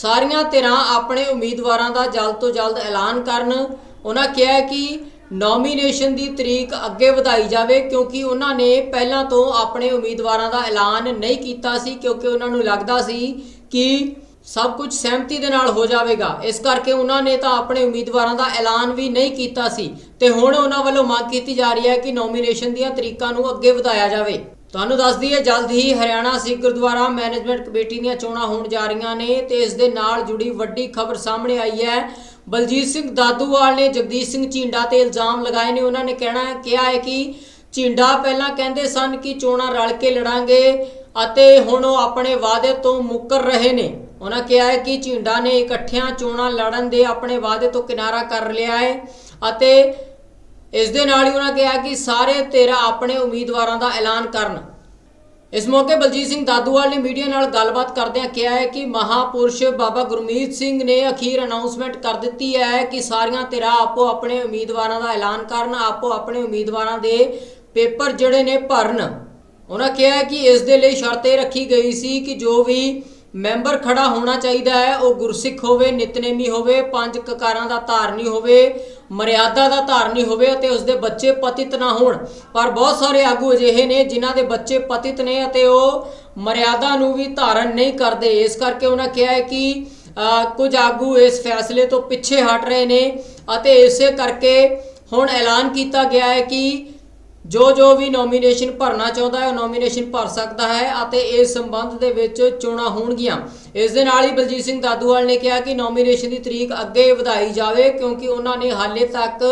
ਸਾਰੀਆਂ ਧਿਰਾਂ ਆਪਣੇ ਉਮੀਦਵਾਰਾਂ ਦਾ ਜਲਦ ਤੋਂ ਜਲਦ ਐਲਾਨ ਕਰਨ। ਉਹਨਾਂ ਕਿਹਾ ਕਿ ਨੋਮੀਨੇਸ਼ਨ ਦੀ ਤਰੀਕ ਅੱਗੇ ਵਧਾਈ ਜਾਵੇ ਕਿਉਂਕਿ ਉਹਨਾਂ ਨੇ ਪਹਿਲਾਂ ਤੋਂ ਆਪਣੇ ਉਮੀਦਵਾਰਾਂ ਦਾ ਐਲਾਨ ਨਹੀਂ ਕੀਤਾ ਸੀ ਕਿਉਂਕਿ ਉਹਨਾਂ ਨੂੰ ਲੱਗਦਾ ਸੀ ਕਿ ਸਭ ਕੁਝ ਸਹਿਮਤੀ ਦੇ ਨਾਲ ਹੋ ਜਾਵੇਗਾ। ਇਸ ਕਰਕੇ ਉਹਨਾਂ ਨੇ ਤਾਂ ਆਪਣੇ ਉਮੀਦਵਾਰਾਂ ਦਾ ਐਲਾਨ ਵੀ ਨਹੀਂ ਕੀਤਾ ਸੀ। ਤੇ ਹੁਣ ਉਹਨਾਂ ਵੱਲੋਂ ਮੰਗ ਕੀਤੀ ਜਾ ਰਹੀ ਹੈ ਕਿ ਨੋਮੀਨੇਸ਼ਨ ਦੀਆਂ ਤਰੀਕਾਂ ਨੂੰ ਅੱਗੇ ਵਧਾਇਆ ਜਾਵੇ। ਤੁਹਾਨੂੰ ਦੱਸ ਦਈਏ ਜਲਦ ਹੀ ਹਰਿਆਣਾ ਸਿੱਖ ਗੁਰਦੁਆਰਾ ਮੈਨੇਜਮੈਂਟ ਕਮੇਟੀ ਦੀਆਂ ਚੋਣਾਂ ਹੋਣ ਜਾ ਰਹੀਆਂ ਨੇ ਤੇ ਇਸ ਦੇ ਨਾਲ ਜੁੜੀ ਵੱਡੀ ਖਬਰ ਸਾਹਮਣੇ ਆਈ ਹੈ। ਬਲਜੀਤ ਸਿੰਘ ਦਾਦੂਵਾਲ ਨੇ ਜਗਦੀਸ਼ ਸਿੰਘ ਝੀਂਡਾ ਤੇ ਇਲਜ਼ਾਮ ਲਗਾਏ ਨੇ। ਉਹਨਾਂ ਨੇ ਕਹਿਣਾ ਹੈ, ਕਿਹਾ ਹੈ ਕਿ ਝੀਂਡਾ ਪਹਿਲਾਂ ਕਹਿੰਦੇ ਸਨ ਕਿ ਚੋਣਾਂ ਰਲ ਕੇ ਲੜਾਂਗੇ ਅਤੇ ਹੁਣ ਉਹ ਆਪਣੇ ਵਾਅਦੇ ਤੋਂ ਮੁੱਕਰ ਰਹੇ ਨੇ। ਉਹਨਾਂ ਕਿਹਾ ਹੈ ਕਿ ਝੀਂਡਾ ਨੇ ਇਕੱਠਿਆਂ ਚੋਣਾਂ ਲੜਨ ਦੇ ਆਪਣੇ ਵਾਅਦੇ ਤੋਂ ਕਿਨਾਰਾ ਕਰ ਲਿਆ ਹੈ ਅਤੇ ਇਸ ਦੇ ਨਾਲ ਹੀ ਉਹਨਾਂ ਕਿਹਾ ਕਿ ਸਾਰੇ 13 ਆਪਣੇ ਉਮੀਦਵਾਰਾਂ ਦਾ ਐਲਾਨ ਕਰਨ। ਇਸ ਮੌਕੇ ਬਲਜੀਤ ਸਿੰਘ ਦਾਦੂਵਾਲ ਨੇ ਮੀਡੀਆ ਨਾਲ ਗੱਲਬਾਤ ਕਰਦਿਆਂ ਕਿਹਾ ਹੈ ਕਿ ਮਹਾਪੁਰਸ਼ ਬਾਬਾ ਗੁਰਮੀਤ ਸਿੰਘ ਨੇ ਅਖੀਰ ਅਨਾਉਂਸਮੈਂਟ ਕਰ ਦਿੱਤੀ ਹੈ ਕਿ ਸਾਰੀਆਂ ਧਿਰਾਂ ਆਪੋ ਆਪਣੇ ਉਮੀਦਵਾਰਾਂ ਦਾ ਐਲਾਨ ਕਰਨ, ਆਪੋ ਆਪਣੇ ਉਮੀਦਵਾਰਾਂ ਦੇ ਪੇਪਰ ਜਿਹੜੇ ਨੇ ਭਰਨ। ਉਹਨਾਂ ਕਿਹਾ ਕਿ ਇਸ ਦੇ ਲਈ ਸ਼ਰਤ ਇਹ ਰੱਖੀ ਗਈ ਸੀ ਕਿ ਜੋ ਵੀ ਮੈਂਬਰ ਖੜਾ ਹੋਣਾ ਚਾਹੀਦਾ ਹੈ, ਉਹ ਗੁਰਸਿੱਖ ਹੋਵੇ, ਨਿਤਨੇਮੀ ਹੋਵੇ, ਪੰਜ ਕਕਾਰਾਂ ਦਾ ਧਾਰਨੀ ਹੋਵੇ ਮਰਿਆਦਾ ਦਾ ਧਾਰਨੀ ਹੋਵੇ ਅਤੇ ਉਸ ਦੇ ਬੱਚੇ ਪਤਿਤ ਨਾ ਹੋਣ। ਪਰ ਬਹੁਤ ਸਾਰੇ ਆਗੂ ਅਜਿਹੇ ਨੇ ਜਿਨ੍ਹਾਂ ਦੇ ਬੱਚੇ ਪਤਿਤ ਨੇ ਅਤੇ ਉਹ ਮਰਿਆਦਾ ਨੂੰ ਵੀ ਧਾਰਨ ਨਹੀਂ ਕਰਦੇ। ਇਸ ਕਰਕੇ ਉਹਨਾਂ ਕਿਹਾ ਹੈ ਕਿ ਕੁਝ ਆਗੂ ਇਸ ਫੈਸਲੇ ਤੋਂ ਪਿੱਛੇ ਹਟ ਰਹੇ ਨੇ ਅਤੇ ਇਸੇ ਕਰਕੇ ਹੁਣ ਐਲਾਨ ਕੀਤਾ ਗਿਆ ਹੈ ਕਿ ਜੋ ਜੋ ਵੀ ਨੋਮੀਨੇਸ਼ਨ ਭਰਨਾ ਚਾਹੁੰਦਾ ਹੈ, ਉਹ ਨੋਮੀਨੇਸ਼ਨ ਭਰ ਸਕਦਾ ਹੈ ਅਤੇ ਇਸ ਸੰਬੰਧ ਦੇ ਵਿੱਚ ਚੋਣਾਂ ਹੋਣਗੀਆਂ। ਇਸ ਦੇ ਨਾਲ ਹੀ ਬਲਜੀਤ ਸਿੰਘ ਦਾਦੂਵਾਲ ਨੇ ਕਿਹਾ ਕਿ ਨੋਮੀਨੇਸ਼ਨ ਦੀ ਤਰੀਕ ਅੱਗੇ ਵਧਾਈ ਜਾਵੇ ਕਿਉਂਕਿ ਉਹਨਾਂ ਨੇ ਹਾਲੇ ਤੱਕ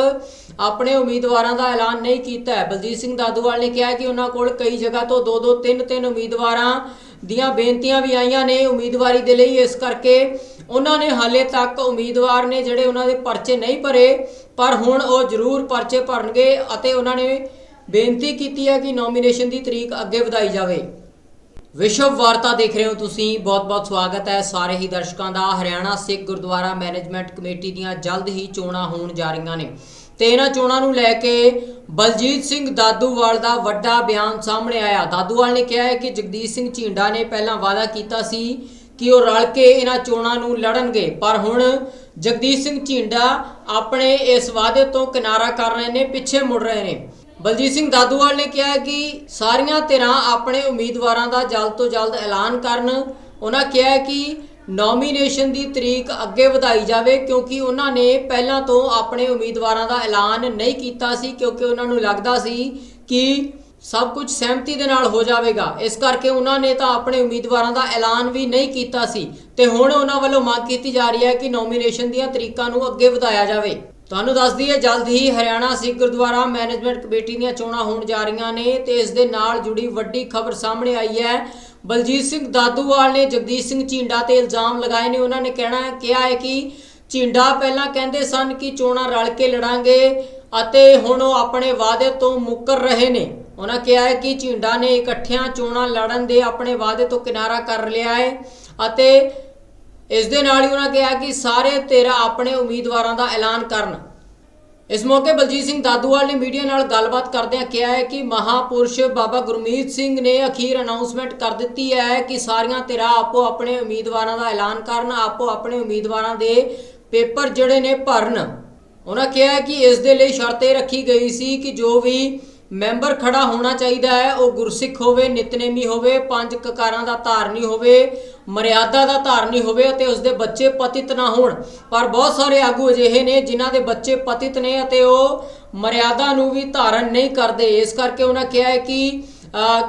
ਆਪਣੇ ਉਮੀਦਵਾਰਾਂ ਦਾ ਐਲਾਨ ਨਹੀਂ ਕੀਤਾ ਹੈ। ਬਲਜੀਤ ਸਿੰਘ ਦਾਦੂਵਾਲ ਨੇ ਕਿਹਾ ਕਿ ਉਹਨਾਂ ਕੋਲ ਕਈ ਜਗ੍ਹਾ ਤੋਂ ਦੋ ਦੋ ਤਿੰਨ ਤਿੰਨ ਉਮੀਦਵਾਰਾਂ ਦੀਆਂ ਬੇਨਤੀਆਂ ਵੀ ਆਈਆਂ ਨੇ ਉਮੀਦਵਾਰੀ ਦੇ ਲਈ। ਇਸ ਕਰਕੇ ਉਹਨਾਂ ਨੇ ਹਾਲੇ ਤੱਕ ਉਮੀਦਵਾਰ ਨੇ ਜਿਹੜੇ ਉਹਨਾਂ ਦੇ ਪਰਚੇ ਨਹੀਂ ਭਰੇ, ਪਰ ਹੁਣ ਉਹ ਜ਼ਰੂਰ ਪਰਚੇ ਭਰਨਗੇ ਅਤੇ ਉਹਨਾਂ ਨੇ ਬੇਨਤੀ ਕੀਤੀ ਹੈ ਕਿ ਨੋਮੀਨੇਸ਼ਨ ਦੀ ਤਰੀਕ ਅੱਗੇ ਵਧਾਈ ਜਾਵੇ। ਵਿਸ਼ਵ ਵਾਰਤਾ ਦੇਖ ਰਹੇ ਹੋ ਤੁਸੀਂ। ਬਹੁਤ-ਬਹੁਤ ਸਵਾਗਤ ਹੈ ਸਾਰੇ ਹੀ ਦਰਸ਼ਕਾਂ ਦਾ। ਹਰਿਆਣਾ, ਸਿੱਖ, ਗੁਰਦੁਆਰਾ ਮੈਨੇਜਮੈਂਟ ਕਮੇਟੀ ਦੀਆਂ ਜਲਦ ਹੀ ਚੋਣਾਂ ਹੋਣ ਜਾ ਰਹੀਆਂ ਨੇ। ਤੇ ਇਹਨਾਂ ਚੋਣਾਂ ਨੂੰ ਲੈ ਕੇ ਬਲਜੀਤ ਸਿੰਘ ਦਾਦੂਵਾਲ ਦਾ ਵੱਡਾ ਬਿਆਨ ਸਾਹਮਣੇ ਆਇਆ। ਦਾਦੂਵਾਲ ਨੇ ਕਿਹਾ ਹੈ ਕਿ ਜਗਦੀਸ਼ ਸਿੰਘ ਝੀਂਡਾ ਨੇ ਪਹਿਲਾਂ ਵਾਅਦਾ ਕੀਤਾ ਸੀ ਕਿ ਉਹ ਰਲ ਕੇ ਇਹਨਾਂ ਚੋਣਾਂ ਨੂੰ ਲੜਨਗੇ। ਪਰ ਹੁਣ ਜਗਦੀਸ਼ ਸਿੰਘ ਝੀਂਡਾ ਆਪਣੇ ਇਸ ਵਾਅਦੇ ਤੋਂ ਕਿਨਾਰਾ ਕਰ ਰਹੇ ਨੇ, ਪਿੱਛੇ ਮੁੜ ਰਹੇ ਨੇ। ਬਲਜੀਤ ਸਿੰਘ ਦਾਦੂਵਾਲ ਨੇ ਕਿਹਾ ਕਿ ਸਾਰੀਆਂ ਧਿਰਾਂ ਆਪਣੇ ਉਮੀਦਵਾਰਾਂ ਦਾ ਜਲਦ ਤੋਂ ਜਲਦ ਐਲਾਨ ਕਰਨ। ਉਹਨਾਂ ਕਿਹਾ ਕਿ ਨੋਮੀਨੇਸ਼ਨ ਦੀ ਤਰੀਕ ਅੱਗੇ ਵਧਾਈ ਜਾਵੇ ਕਿਉਂਕਿ ਉਹਨਾਂ ਨੇ ਪਹਿਲਾਂ ਤੋਂ ਆਪਣੇ ਉਮੀਦਵਾਰਾਂ ਦਾ ਐਲਾਨ ਨਹੀਂ ਕੀਤਾ ਸੀ ਕਿਉਂਕਿ ਉਹਨਾਂ ਨੂੰ ਲੱਗਦਾ ਸੀ ਕਿ ਸਭ ਕੁਝ ਸਹਿਮਤੀ ਦੇ ਨਾਲ ਹੋ ਜਾਵੇਗਾ। ਇਸ ਕਰਕੇ ਉਹਨਾਂ ਨੇ ਤਾਂ ਆਪਣੇ ਉਮੀਦਵਾਰਾਂ ਦਾ ਐਲਾਨ ਵੀ ਨਹੀਂ ਕੀਤਾ ਸੀ। ਤੇ ਹੁਣ ਉਹਨਾਂ ਵੱਲੋਂ ਮੰਗ ਕੀਤੀ ਜਾ ਰਹੀ ਹੈ ਕਿ ਨੋਮੀਨੇਸ਼ਨ ਦੀਆਂ ਤਰੀਕਾਂ ਨੂੰ ਅੱਗੇ ਵਧਾਇਆ ਜਾਵੇ। ਤੁਹਾਨੂੰ ਦੱਸ ਦਈਏ ਜਲਦ ਹੀ ਹਰਿਆਣਾ ਸਿੱਖ ਗੁਰਦੁਆਰਾ ਮੈਨੇਜਮੈਂਟ ਕਮੇਟੀ ਦੀਆਂ ਚੋਣਾਂ ਹੋਣ ਜਾ ਰਹੀਆਂ ਨੇ ਤੇ ਇਸ ਦੇ ਨਾਲ ਜੁੜੀ ਵੱਡੀ ਖਬਰ ਸਾਹਮਣੇ ਆਈ ਹੈ। ਬਲਜੀਤ ਸਿੰਘ ਦਾਦੂਵਾਲ ਨੇ ਜਗਦੀਸ਼ ਸਿੰਘ ਝੀਂਡਾ ਤੇ ਇਲਜ਼ਾਮ ਲਗਾਏ ਨੇ। ਉਹਨਾਂ ਨੇ ਕਹਿਣਾ ਕਿਹਾ ਹੈ ਕਿ ਝੀਂਡਾ ਪਹਿਲਾਂ ਕਹਿੰਦੇ ਸਨ ਕਿ ਚੋਣਾਂ ਰਲ ਕੇ ਲੜਾਂਗੇ ਅਤੇ ਹੁਣ ਉਹ ਆਪਣੇ ਵਾਅਦੇ ਤੋਂ ਮੁੱਕਰ ਰਹੇ ਨੇ। ਉਹਨਾਂ ਕਿਹਾ ਹੈ ਕਿ ਝੀਂਡਾ ਨੇ ਇਕੱਠਿਆਂ ਚੋਣਾਂ ਲੜਨ ਦੇ ਆਪਣੇ ਵਾਅਦੇ ਤੋਂ ਕਿਨਾਰਾ ਕਰ ਲਿਆ ਹੈ ਅਤੇ ਇਸ ਦੇ ਨਾਲ ਹੀ ਉਹਨਾਂ ਕਿਹਾ ਕਿ ਸਾਰੇ 13 ਆਪਣੇ ਉਮੀਦਵਾਰਾਂ ਦਾ ਐਲਾਨ ਕਰਨ। ਇਸ ਮੌਕੇ ਬਲਜੀਤ ਸਿੰਘ ਦਾਦੂਵਾਲ ਨੇ ਮੀਡੀਆ ਨਾਲ ਗੱਲਬਾਤ ਕਰਦਿਆਂ ਕਿਹਾ ਹੈ ਕਿ ਮਹਾਪੁਰਸ਼ ਬਾਬਾ ਗੁਰਮੀਤ ਸਿੰਘ ਨੇ ਅਖੀਰ ਅਨਾਉਂਸਮੈਂਟ ਕਰ ਦਿੱਤੀ ਹੈ ਕਿ ਸਾਰੀਆਂ ਧਿਰਾਂ ਆਪੋ ਆਪਣੇ ਉਮੀਦਵਾਰਾਂ ਦਾ ਐਲਾਨ ਕਰਨ, ਆਪੋ ਆਪਣੇ ਉਮੀਦਵਾਰਾਂ ਦੇ ਪੇਪਰ ਜਿਹੜੇ ਨੇ ਭਰਨ। ਉਹਨਾਂ ਕਿਹਾ ਕਿ ਇਸ ਦੇ ਲਈ ਸ਼ਰਤ ਇਹ ਰੱਖੀ ਗਈ ਸੀ ਕਿ ਜੋ ਵੀ ਮੈਂਬਰ ਖੜਾ ਹੋਣਾ ਚਾਹੀਦਾ ਹੈ, ਉਹ ਗੁਰਸਿੱਖ ਹੋਵੇ, ਨਿਤਨੇਮੀ ਹੋਵੇ, ਪੰਜ ਕਕਾਰਾਂ ਦਾ ਧਾਰਨੀ ਹੋਵੇ, ਮਰਿਆਦਾ ਦਾ ਧਾਰਨੀ ਹੋਵੇ ਅਤੇ ਉਸ ਦੇ ਬੱਚੇ ਪਤਿਤ ਨਾ ਹੋਣ। ਪਰ ਬਹੁਤ ਸਾਰੇ ਆਗੂ ਅਜਿਹੇ ਨੇ ਜਿਨ੍ਹਾਂ ਦੇ ਬੱਚੇ ਪਤਿਤ ਨੇ ਅਤੇ ਉਹ ਮਰਿਆਦਾ ਨੂੰ ਵੀ ਧਾਰਨ ਨਹੀਂ ਕਰਦੇ। ਇਸ ਕਰਕੇ ਉਹਨਾਂ ਕਿਹਾ ਹੈ ਕਿ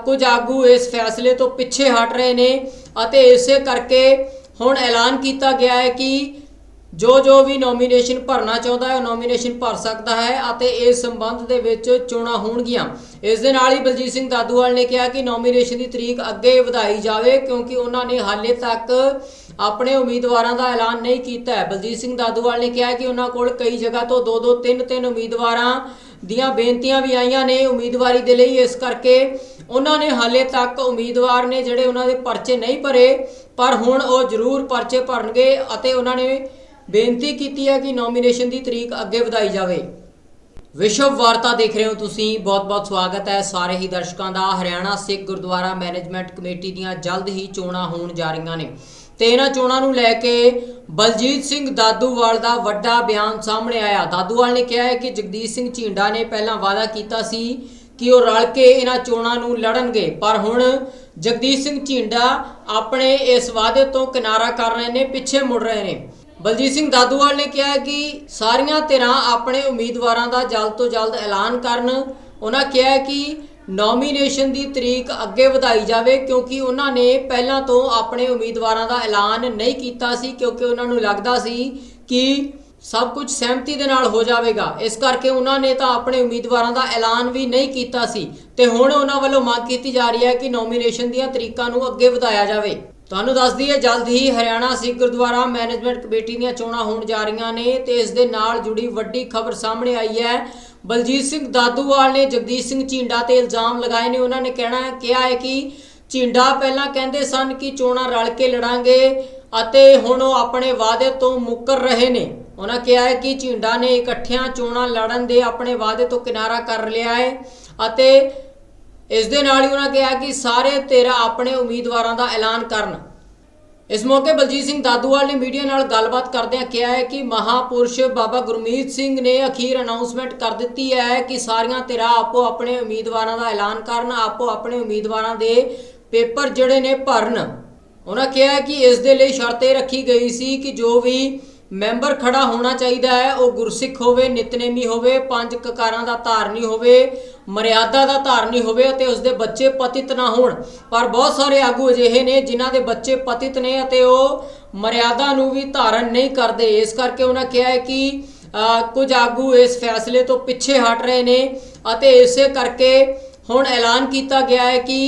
ਕੁਝ ਆਗੂ ਇਸ ਫੈਸਲੇ ਤੋਂ ਪਿੱਛੇ ਹਟ ਰਹੇ ਨੇ ਅਤੇ ਇਸੇ ਕਰਕੇ ਹੁਣ ਐਲਾਨ ਕੀਤਾ ਗਿਆ ਹੈ ਕਿ ਜੋ ਜੋ ਵੀ ਨੋਮੀਨੇਸ਼ਨ ਭਰਨਾ ਚਾਹੁੰਦਾ ਹੈ, ਉਹ ਨੋਮੀਨੇਸ਼ਨ ਭਰ ਸਕਦਾ ਹੈ ਅਤੇ ਇਸ ਸੰਬੰਧ ਦੇ ਵਿੱਚ ਚੋਣਾਂ ਹੋਣਗੀਆਂ। ਇਸ ਦੇ ਨਾਲ ਹੀ ਬਲਜੀਤ ਸਿੰਘ ਦਾਦੂਵਾਲ ਨੇ ਕਿਹਾ ਕਿ ਨੋਮੀਨੇਸ਼ਨ ਦੀ ਤਰੀਕ ਅੱਗੇ ਵਧਾਈ ਜਾਵੇ ਕਿਉਂਕਿ ਉਹਨਾਂ ਨੇ ਹਾਲੇ ਤੱਕ ਆਪਣੇ ਉਮੀਦਵਾਰਾਂ ਦਾ ਐਲਾਨ ਨਹੀਂ ਕੀਤਾ ਹੈ। ਬਲਜੀਤ ਸਿੰਘ ਦਾਦੂਵਾਲ ਨੇ ਕਿਹਾ ਕਿ ਉਹਨਾਂ ਕੋਲ ਕਈ ਜਗ੍ਹਾ ਤੋਂ ਦੋ ਦੋ ਤਿੰਨ ਤਿੰਨ ਉਮੀਦਵਾਰਾਂ ਦੀਆਂ ਬੇਨਤੀਆਂ ਵੀ ਆਈਆਂ ਨੇ ਉਮੀਦਵਾਰੀ ਦੇ ਲਈ। ਇਸ ਕਰਕੇ ਉਹਨਾਂ ਨੇ ਹਾਲੇ ਤੱਕ ਉਮੀਦਵਾਰ ਨੇ ਜਿਹੜੇ ਉਹਨਾਂ ਦੇ ਪਰਚੇ ਨਹੀਂ ਭਰੇ, ਪਰ ਹੁਣ ਉਹ ਜ਼ਰੂਰ ਪਰਚੇ ਭਰਨਗੇ ਅਤੇ ਉਹਨਾਂ ਨੇ ਬੇਨਤੀ ਕੀਤੀ ਹੈ ਕਿ ਨੋਮੀਨੇਸ਼ਨ ਦੀ ਤਰੀਕ ਅੱਗੇ ਵਧਾਈ ਜਾਵੇ। ਵਿਸ਼ਵ ਵਾਰਤਾ ਦੇਖ ਰਹੇ ਹੋ ਤੁਸੀਂ। ਬਹੁਤ-ਬਹੁਤ ਸਵਾਗਤ ਹੈ ਸਾਰੇ ਹੀ ਦਰਸ਼ਕਾਂ ਦਾ। ਹਰਿਆਣਾ, ਸਿੱਖ, ਗੁਰਦੁਆਰਾ ਮੈਨੇਜਮੈਂਟ ਕਮੇਟੀ ਦੀਆਂ ਜਲਦ ਹੀ ਚੋਣਾਂ ਹੋਣ ਜਾ ਰਹੀਆਂ ਨੇ। ਤੇ ਇਹਨਾਂ ਚੋਣਾਂ ਨੂੰ ਲੈ ਕੇ ਬਲਜੀਤ ਸਿੰਘ ਦਾਦੂਵਾਲ ਦਾ ਵੱਡਾ ਬਿਆਨ ਸਾਹਮਣੇ ਆਇਆ। ਦਾਦੂਵਾਲ ਨੇ ਕਿਹਾ ਹੈ ਕਿ ਜਗਦੀਸ਼ ਸਿੰਘ ਝੀਂਡਾ ਨੇ ਪਹਿਲਾਂ ਵਾਅਦਾ ਕੀਤਾ ਸੀ ਕਿ ਉਹ ਰਲ ਕੇ ਇਹਨਾਂ ਚੋਣਾਂ ਨੂੰ ਲੜਨਗੇ। ਪਰ ਹੁਣ ਜਗਦੀਸ਼ ਸਿੰਘ ਝੀਂਡਾ ਆਪਣੇ ਇਸ ਵਾਅਦੇ ਤੋਂ ਕਿਨਾਰਾ ਕਰ ਰਹੇ ਨੇ, ਪਿੱਛੇ ਮੁੜ ਰਹੇ ਨੇ। ਬਲਜੀਤ ਸਿੰਘ ਦਾਦੂਵਾਲ ਨੇ ਕਿਹਾ ਕਿ ਸਾਰੀਆਂ ਧਿਰਾਂ ਆਪਣੇ ਉਮੀਦਵਾਰਾਂ ਦਾ ਜਲਦ ਤੋਂ ਜਲਦ ਐਲਾਨ ਕਰਨ। ਉਹਨਾਂ ਕਿਹਾ ਕਿ ਨੋਮੀਨੇਸ਼ਨ ਦੀ ਤਰੀਕ ਅੱਗੇ ਵਧਾਈ ਜਾਵੇ ਕਿਉਂਕਿ ਉਹਨਾਂ ਨੇ ਪਹਿਲਾਂ ਤੋਂ ਆਪਣੇ ਉਮੀਦਵਾਰਾਂ ਦਾ ਐਲਾਨ ਨਹੀਂ ਕੀਤਾ ਸੀ ਕਿਉਂਕਿ ਉਹਨਾਂ ਨੂੰ ਲੱਗਦਾ ਸੀ ਕਿ ਸਭ ਕੁਝ ਸਹਿਮਤੀ ਦੇ ਨਾਲ ਹੋ ਜਾਵੇਗਾ। ਇਸ ਕਰਕੇ ਉਹਨਾਂ ਨੇ ਤਾਂ ਆਪਣੇ ਉਮੀਦਵਾਰਾਂ ਦਾ ਐਲਾਨ ਵੀ ਨਹੀਂ ਕੀਤਾ ਸੀ। ਤੇ ਹੁਣ ਉਹਨਾਂ ਵੱਲੋਂ ਮੰਗ ਕੀਤੀ ਜਾ ਰਹੀ ਹੈ ਕਿ ਨੋਮੀਨੇਸ਼ਨ ਦੀਆਂ ਤਰੀਕਾਂ ਨੂੰ ਅੱਗੇ ਵਧਾਇਆ ਜਾਵੇ। ਤੁਹਾਨੂੰ ਦੱਸ ਦਈਏ, ਜਲਦ ਹੀ ਹਰਿਆਣਾ ਸਿੱਖ ਗੁਰਦੁਆਰਾ ਮੈਨੇਜਮੈਂਟ ਕਮੇਟੀ ਦੀਆਂ ਚੋਣਾਂ ਹੋਣ ਜਾ ਰਹੀਆਂ ਨੇ ਤੇ ਇਸ ਦੇ ਨਾਲ ਜੁੜੀ ਵੱਡੀ ਖਬਰ ਸਾਹਮਣੇ ਆਈ ਹੈ। ਬਲਜੀਤ ਸਿੰਘ ਦਾਦੂਵਾਲ ਨੇ ਜਗਦੀਸ਼ ਸਿੰਘ ਝੀਂਡਾ ਤੇ ਇਲਜ਼ਾਮ ਲਗਾਏ ਨੇ। ਉਹਨਾਂ ਨੇ ਕਹਿਣਾ ਕਿਹਾ ਹੈ ਕਿ ਝੀਂਡਾ ਪਹਿਲਾਂ ਕਹਿੰਦੇ ਸਨ ਕਿ ਚੋਣਾਂ ਰਲ ਕੇ ਲੜਾਂਗੇ ਅਤੇ ਹੁਣ ਉਹ ਆਪਣੇ ਵਾਅਦੇ ਤੋਂ ਮੁੱਕਰ ਰਹੇ ਨੇ। ਉਹਨਾਂ ਕਿਹਾ ਹੈ ਕਿ ਝੀਂਡਾ ਨੇ ਇਕੱਠਿਆਂ ਚੋਣਾਂ ਲੜਨ ਦੇ ਆਪਣੇ ਵਾਅਦੇ ਤੋਂ ਕਿਨਾਰਾ ਕਰ ਲਿਆ ਹੈ ਅਤੇ ਇਸ ਦੇ ਨਾਲ ਹੀ ਉਹਨਾਂ ਕਿਹਾ ਕਿ ਸਾਰੇ ਤੇਰਾ ਆਪਣੇ ਉਮੀਦਵਾਰਾਂ ਦਾ ਐਲਾਨ ਕਰਨ। ਇਸ ਮੌਕੇ ਬਲਜੀਤ ਸਿੰਘ ਦਾਦੂਵਾਲ ਨੇ ਮੀਡੀਆ ਨਾਲ ਗੱਲਬਾਤ ਕਰਦਿਆਂ ਕਿਹਾ ਹੈ ਕਿ ਮਹਾਪੁਰਸ਼ ਬਾਬਾ ਗੁਰਮੀਤ ਸਿੰਘ ਨੇ ਅਖੀਰ ਅਨਾਉਂਸਮੈਂਟ ਕਰ ਦਿੱਤੀ ਹੈ ਕਿ ਸਾਰੀਆਂ ਧਿਰਾਂ ਆਪੋ ਆਪਣੇ ਉਮੀਦਵਾਰਾਂ ਦਾ ਐਲਾਨ ਕਰਨ, ਆਪੋ ਆਪਣੇ ਉਮੀਦਵਾਰਾਂ ਦੇ ਪੇਪਰ ਜਿਹੜੇ ਨੇ ਭਰਨ। ਉਹਨਾਂ ਕਿਹਾ ਕਿ ਇਸ ਦੇ ਲਈ ਸ਼ਰਤ ਇਹ ਰੱਖੀ ਗਈ ਸੀ ਕਿ ਜੋ ਵੀ ਮੈਂਬਰ ਖੜਾ ਹੋਣਾ ਚਾਹੀਦਾ ਹੈ, ਉਹ ਗੁਰਸਿੱਖ ਹੋਵੇ, ਨਿਤਨੇਮੀ ਹੋਵੇ, ਪੰਜ ਕਕਾਰਾਂ ਦਾ ਧਾਰਨੀ ਹੋਵੇ ਮਰਿਆਦਾ ਦਾ ਧਾਰਨੀ ਹੋਵੇ ਅਤੇ ਉਸ ਦੇ ਬੱਚੇ ਪਤਿਤ ਨਾ ਹੋਣ। ਪਰ ਬਹੁਤ ਸਾਰੇ ਆਗੂ ਅਜਿਹੇ ਨੇ ਜਿਨ੍ਹਾਂ ਦੇ ਬੱਚੇ ਪਤਿਤ ਨੇ ਅਤੇ ਉਹ ਮਰਿਆਦਾ ਨੂੰ ਵੀ ਧਾਰਨ ਨਹੀਂ ਕਰਦੇ। ਇਸ ਕਰਕੇ ਉਹਨਾਂ ਕਿਹਾ ਹੈ ਕਿ ਕੁਝ ਆਗੂ ਇਸ ਫੈਸਲੇ ਤੋਂ ਪਿੱਛੇ ਹਟ ਰਹੇ ਨੇ ਅਤੇ ਇਸੇ ਕਰਕੇ ਹੁਣ ਐਲਾਨ ਕੀਤਾ ਗਿਆ ਹੈ ਕਿ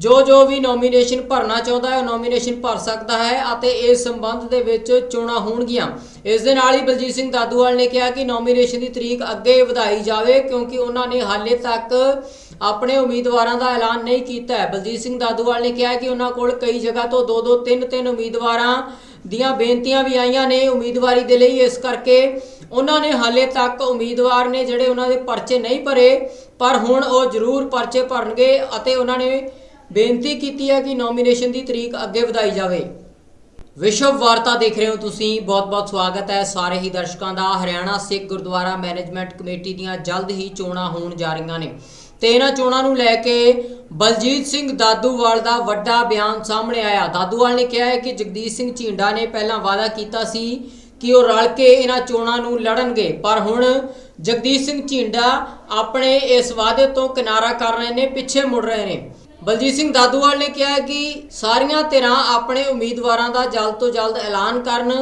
ਜੋ ਜੋ ਵੀ ਨੋਮੀਨੇਸ਼ਨ ਭਰਨਾ ਚਾਹੁੰਦਾ ਹੈ, ਉਹ ਨੋਮੀਨੇਸ਼ਨ ਭਰ ਸਕਦਾ ਹੈ ਅਤੇ ਇਸ ਸੰਬੰਧ ਦੇ ਵਿੱਚ ਚੋਣਾਂ ਹੋਣਗੀਆਂ। ਇਸ ਦੇ ਨਾਲ ਹੀ ਬਲਜੀਤ ਸਿੰਘ ਦਾਦੂਵਾਲ ਨੇ ਕਿਹਾ ਕਿ ਨੋਮੀਨੇਸ਼ਨ ਦੀ ਤਰੀਕ ਅੱਗੇ ਵਧਾਈ ਜਾਵੇ ਕਿਉਂਕਿ ਉਹਨਾਂ ਨੇ ਹਾਲੇ ਤੱਕ ਆਪਣੇ ਉਮੀਦਵਾਰਾਂ ਦਾ ਐਲਾਨ ਨਹੀਂ ਕੀਤਾ ਹੈ। ਬਲਜੀਤ ਸਿੰਘ ਦਾਦੂਵਾਲ ਨੇ ਕਿਹਾ ਕਿ ਉਹਨਾਂ ਕੋਲ ਕਈ ਜਗ੍ਹਾ ਤੋਂ ਦੋ ਦੋ ਤਿੰਨ ਤਿੰਨ ਉਮੀਦਵਾਰਾਂ ਦੀਆਂ ਬੇਨਤੀਆਂ ਵੀ ਆਈਆਂ ਨੇ ਉਮੀਦਵਾਰੀ ਦੇ ਲਈ। ਇਸ ਕਰਕੇ ਉਹਨਾਂ ਨੇ ਹਾਲੇ ਤੱਕ ਉਮੀਦਵਾਰ ਨੇ ਜਿਹੜੇ ਉਹਨਾਂ ਦੇ ਪਰਚੇ ਨਹੀਂ ਭਰੇ, ਪਰ ਹੁਣ ਉਹ ਜ਼ਰੂਰ ਪਰਚੇ ਭਰਨਗੇ ਅਤੇ ਉਹਨਾਂ ਨੇ ਬੇਨਤੀ ਕੀਤੀ ਹੈ ਕਿ ਨੋਮੀਨੇਸ਼ਨ ਦੀ ਤਰੀਕ ਅੱਗੇ ਵਧਾਈ ਜਾਵੇ। ਵਿਸ਼ਵ ਵਾਰਤਾ ਦੇਖ ਰਹੇ ਹੋ ਤੁਸੀਂ। ਬਹੁਤ-ਬਹੁਤ ਸਵਾਗਤ ਹੈ ਸਾਰੇ ਹੀ ਦਰਸ਼ਕਾਂ ਦਾ। ਹਰਿਆਣਾ, ਸਿੱਖ, ਗੁਰਦੁਆਰਾ ਮੈਨੇਜਮੈਂਟ ਕਮੇਟੀ ਦੀਆਂ ਜਲਦ ਹੀ ਚੋਣਾਂ ਹੋਣ ਜਾ ਰਹੀਆਂ ਨੇ। ਤੇ ਇਹਨਾਂ ਚੋਣਾਂ ਨੂੰ ਲੈ ਕੇ ਬਲਜੀਤ ਸਿੰਘ ਦਾਦੂਵਾਲ ਦਾ ਵੱਡਾ ਬਿਆਨ ਸਾਹਮਣੇ ਆਇਆ। ਦਾਦੂਵਾਲ ਨੇ ਕਿਹਾ ਹੈ ਕਿ ਜਗਦੀਸ਼ ਸਿੰਘ ਝੀਂਡਾ ਨੇ ਪਹਿਲਾਂ ਵਾਅਦਾ ਕੀਤਾ ਸੀ ਕਿ ਉਹ ਰਲ ਕੇ ਇਹਨਾਂ ਚੋਣਾਂ ਨੂੰ ਲੜਨਗੇ। ਪਰ ਹੁਣ ਜਗਦੀਸ਼ ਸਿੰਘ ਝੀਂਡਾ ਆਪਣੇ ਇਸ ਵਾਅਦੇ ਤੋਂ ਕਿਨਾਰਾ ਕਰ ਰਹੇ ਨੇ, ਪਿੱਛੇ ਮੁੜ ਰਹੇ ਨੇ। ਬਲਜੀਤ ਸਿੰਘ ਦਾਦੂਵਾਲ ਨੇ ਕਿਹਾ ਕਿ ਸਾਰੀਆਂ ਧਿਰਾਂ ਆਪਣੇ ਉਮੀਦਵਾਰਾਂ ਦਾ ਜਲਦ ਤੋਂ ਜਲਦ ਐਲਾਨ ਕਰਨ।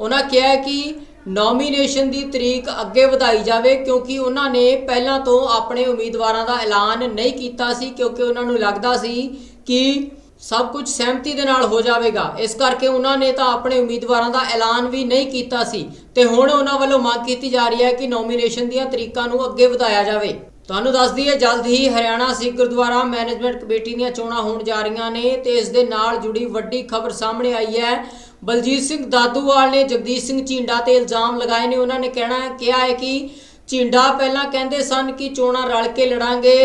ਉਹਨਾਂ ਕਿਹਾ ਕਿ ਨੋਮੀਨੇਸ਼ਨ ਦੀ ਤਰੀਕ ਅੱਗੇ ਵਧਾਈ ਜਾਵੇ ਕਿਉਂਕਿ ਉਹਨਾਂ ਨੇ ਪਹਿਲਾਂ ਤੋਂ ਆਪਣੇ ਉਮੀਦਵਾਰਾਂ ਦਾ ਐਲਾਨ ਨਹੀਂ ਕੀਤਾ ਸੀ ਕਿਉਂਕਿ ਉਹਨਾਂ ਨੂੰ ਲੱਗਦਾ ਸੀ ਕਿ ਸਭ ਕੁਝ ਸਹਿਮਤੀ ਦੇ ਨਾਲ ਹੋ ਜਾਵੇਗਾ। ਇਸ ਕਰਕੇ ਉਹਨਾਂ ਨੇ ਤਾਂ ਆਪਣੇ ਉਮੀਦਵਾਰਾਂ ਦਾ ਐਲਾਨ ਵੀ ਨਹੀਂ ਕੀਤਾ ਸੀ। ਤੇ ਹੁਣ ਉਹਨਾਂ ਵੱਲੋਂ ਮੰਗ ਕੀਤੀ ਜਾ ਰਹੀ ਹੈ ਕਿ ਨੋਮੀਨੇਸ਼ਨ ਦੀਆਂ ਤਰੀਕਾਂ ਨੂੰ ਅੱਗੇ ਵਧਾਇਆ ਜਾਵੇ। ਤੁਹਾਨੂੰ ਦੱਸ ਦਈਏ ਜਲਦ ਹੀ ਹਰਿਆਣਾ ਸਿੱਖ ਗੁਰਦੁਆਰਾ ਮੈਨੇਜਮੈਂਟ ਕਮੇਟੀ ਦੀਆਂ ਚੋਣਾਂ ਹੋਣ ਜਾ ਰਹੀਆਂ ਨੇ ਤੇ ਇਸ ਦੇ ਨਾਲ ਜੁੜੀ ਵੱਡੀ ਖਬਰ ਸਾਹਮਣੇ ਆਈ ਹੈ। ਬਲਜੀਤ ਸਿੰਘ ਦਾਦੂਵਾਲ ਨੇ ਜਗਦੀਸ਼ ਸਿੰਘ ਝੀਂਡਾ ਤੇ ਇਲਜ਼ਾਮ ਲਗਾਏ ਨੇ। ਉਹਨਾਂ ਨੇ ਕਹਿਣਾ ਕਿਹਾ ਹੈ ਕਿ ਝੀਂਡਾ ਪਹਿਲਾਂ ਕਹਿੰਦੇ ਸਨ ਕਿ ਚੋਣਾਂ ਰਲ ਕੇ ਲੜਾਂਗੇ